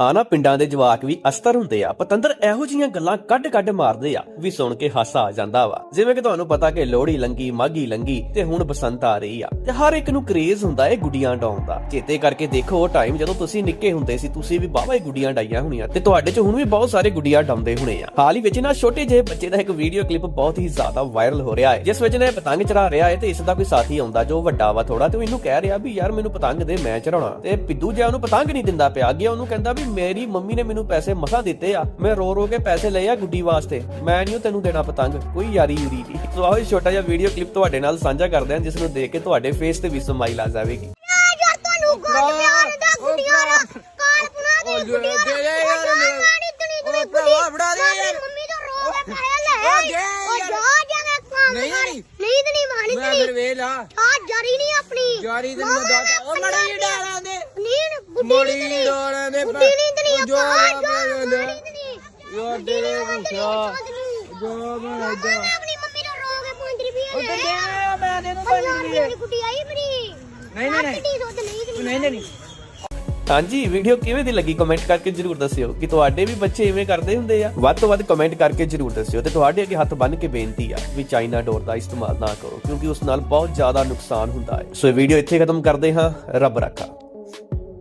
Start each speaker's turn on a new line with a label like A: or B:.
A: ਆਨਾ ਪਿੰਡਾਂ ਦੇ ਜਵਾਕ ਵੀ ਅਸਤਰ ਹੁੰਦੇ ਆ, ਪਤੰਦਰ ਇਹੋ ਜੀਆਂ ਗੱਲਾਂ ਕੱਢ ਕੱਢ ਮਾਰਦੇ ਆ, ਵੀ ਸੁਣ ਕੇ ਹਾਸਾ ਆ ਜਾਂਦਾ ਵਾ। ਜਿਵੇਂ ਕਿ ਤੁਹਾਨੂੰ ਪਤਾ ਕਿ ਲੋਹੜੀ ਲੰਗੀ ਮਾਗੀ ਲੰਗੀ ਤੇ ਹੁਣ ਬਸੰਤ ਆ ਰਹੀ ਆ, ਤੇ ਹਰ ਇੱਕ ਨੂੰ ਕਰੇਜ਼ ਹੁੰਦਾ ਏ ਗੁੱਡੀਆਂ ਡਾਉਣ ਦਾ। ਚੇਤੇ ਕਰਕੇ ਦੇਖੋ ਉਹ ਟਾਈਮ ਜਦੋਂ ਤੁਸੀਂ ਨਿੱਕੇ ਹੁੰਦੇ ਸੀ, ਤੁਸੀਂ ਵੀ ਬਾਵਾ ਹੀ ਗੁੱਡੀਆਂ ਡਾਈਆਂ ਹੋਣੀਆਂ, ਤੇ ਤੁਹਾਡੇ ਚ ਹੁਣ ਵੀ ਬਹੁਤ ਸਾਰੇ ਗੁੱਡੀਆਂ ਡਾਉਂਦੇ ਹੋਣੇ ਆ। ਹਾਲ ਹੀ ਵਿੱਚ ਨਾ ਛੋਟੇ ਜਿਹੇ ਬੱਚੇ ਦਾ ਇੱਕ ਵੀਡੀਓ ਕਲਿੱਪ ਬਹੁਤ ਹੀ ਜ਼ਿਆਦਾ ਵਾਇਰਲ ਹੋ ਰਿਹਾ ਹੈ, ਜਿਸ ਵਿੱਚ ਨੇ ਪਤੰਗ ਚੜਾ ਰਿਹਾ ਹੈ ਤੇ ਇਸ ਦਾ ਕੋਈ ਸਾਥੀ ਆਉਂਦਾ ਜੋ ਵੱਡਾ ਵਾ ਥੋੜਾ ਤੇ ਉਹ ਇਹਨੂੰ ਕਹਿ ਰਿਹਾ ਵੀ ਯਾਰ ਮੈਨੂੰ ਪਤੰਗ ਦੇ ਮੈਂ ਚੜਾਉਣਾ ਤੇ ਪਿੱਦੂ ਜਿਹਾ ਉਹਨੂੰ ਪਤੰਗ ਨਹੀਂ ਦਿੰਦਾ ਪਿਆ, ਅੱਗੇ ਉਹਨੂੰ ਕਹਿੰਦਾ ਵੀ ਮੇਰੀ ਮੰਮੀ ਨੇ ਮੈਨੂੰ ਪੈਸੇ ਮਸਾ ਦਿੱਤੇ ਆ। ਮੈਂ ਰੋ ਰੋ ਕੇ ਪੈਸੇ ਲਏ ਆ ਗੁੱਡੀ ਵਾਸਤੇ। ਮੈਂ ਨਹੀਂ ਤੈਨੂੰ ਦੇਣਾ ਪਤੰਗ। ਕੋਈ ਯਾਰੀ ਯੂਰੀ ਨਹੀਂ। ਸੋ ਆਓ ਇਹ ਛੋਟਾ ਜਿਹਾ ਵੀਡੀਓ ਕਲਿੱਪ ਤੁਹਾਡੇ ਨਾਲ ਸਾਂਝਾ ਕਰਦੇ ਹਾਂ ਜਿਸ ਨੂੰ ਦੇਖ ਕੇ ਤੁਹਾਡੇ ਫੇਸ ਤੇ ਵੀ ਸਮਾਈਲ ਆ ਜਾਵੇਗੀ।
B: ਯਾਰ ਤੁਹਾਨੂੰ ਗੁੱਡ ਪਿਆਰ ਦਾ ਗੁੱਡੀਆਂ ਦਾ ਕਾਰ ਬਣਾ ਦੇ ਗੁੱਡੀਆਂ ਦਾ
C: ਦੇ ਦੇ ਯਾਰ
B: ਉਹ ਜਾ ਮਾਰੀ ਤਣੀ ਤਣੀ
C: ਉਹ ਭਰਾਵਾ ਫੜਾ ਦੇ
B: ਮੈਂ
C: ਯਾਰ।
B: ਆਪਣੀ ਮੰਮੀ ਤੋਂ ਰੋ ਕੇ ਪੈਸੇ ਲੈ
C: ਉਹ ਦੇ
B: ਉਹ
C: ਯਾਰ।
B: ਜਾ ਜਾ ਕੇ ਕੰਮ
C: ਨਹੀਂ। ਨਹੀਂ।
B: ਨਹੀਂ ਮਾਣੀ
C: ਮੈਂ
B: ਤਣੀ
C: ਫਿਰ
B: ਆ ਜਰੀ ਨਹੀਂ ਆਪਣੀ।
C: ਜਾਰੀ ਤੇ ਮੈਂ ਦਾਤਾ ਉਹ ਮੜੀ ਡਾਲਾਂ ਦੇ ਮੜੀ
B: ਨਹੀਂ ਤਣੀ
C: ਡਾਲਾਂ ਦੇ
B: ਗੁੱਡੀ ਨਹੀਂ ਤਣੀ
C: ਉਹ ਜੋ
B: ਆਪਾਂ ਆ। ਜਾ
C: ਆਪਣੇ
B: ਮਾਰੀ ਤਣੀ
C: ਯੋ ਤੇਰੇ ਗੁੱਸਾ ਜੋ ਮੈਂ
B: ਮੈਂ
C: ਇਦਾਂ
B: ਆਪਣੀ ਮੰਮੀ ਤੋਂ ਰੋ ਕੇ 5 ਰੁਪਏ
C: ਉਹ ਤੇ
B: ਲੈ
C: ਦੇ ਮੈਂ ਦੇ ਨੂੰ
B: ਪੰਜਾਹ
C: ਪੰਜ
B: ਰੁਪਏ।
C: ਰੁਪਏ
B: ਦੀ ਗੁੱਡੀ ਆਈ ਮੇਰੀ
C: ਨਹੀਂ, ਨਹੀਂ, ਨਹੀਂ।
B: ਆਟੇ ਦੁੱਧ ਨਹੀਂ ਤਣੀ
C: ਨਹੀਂ ਨਹੀਂ
A: ਹਾਂਜੀ ਵੀਡੀਓ ਕਿਵੇਂ ਦੀ ਲੱਗੀ ਕਮੈਂਟ ਕਰਕੇ ਜਰੂਰ ਦੱਸਿਓ ਕਿ ਤੁਹਾਡੇ ਵੀ ਬੱਚੇ ਇਵੇਂ ਕਰਦੇ ਹੁੰਦੇ ਆ? ਵੱਧ ਤੋਂ ਵੱਧ ਕਮੈਂਟ ਕਰਕੇ ਜਰੂਰ ਦੱਸਿਓ ਤੇ ਤੁਹਾਡੇ ਅੱਗੇ ਹੱਥ ਬੰਨ ਕੇ ਬੇਨਤੀ ਆ ਵੀ ਚਾਈਨਾ ਡੋਰ ਦਾ ਇਸਤੇਮਾਲ ਨਾ ਕਰੋ ਕਿਉਂਕਿ ਉਸ ਨਾਲ ਬਹੁਤ ਜ਼ਿਆਦਾ ਨੁਕਸਾਨ ਹੁੰਦਾ ਹੈ। ਸੋ ਇਹ ਵੀਡੀਓ ਇੱਥੇ ਖਤਮ ਕਰਦੇ ਹਾਂ। ਰੱਬ ਰੱਖਾ।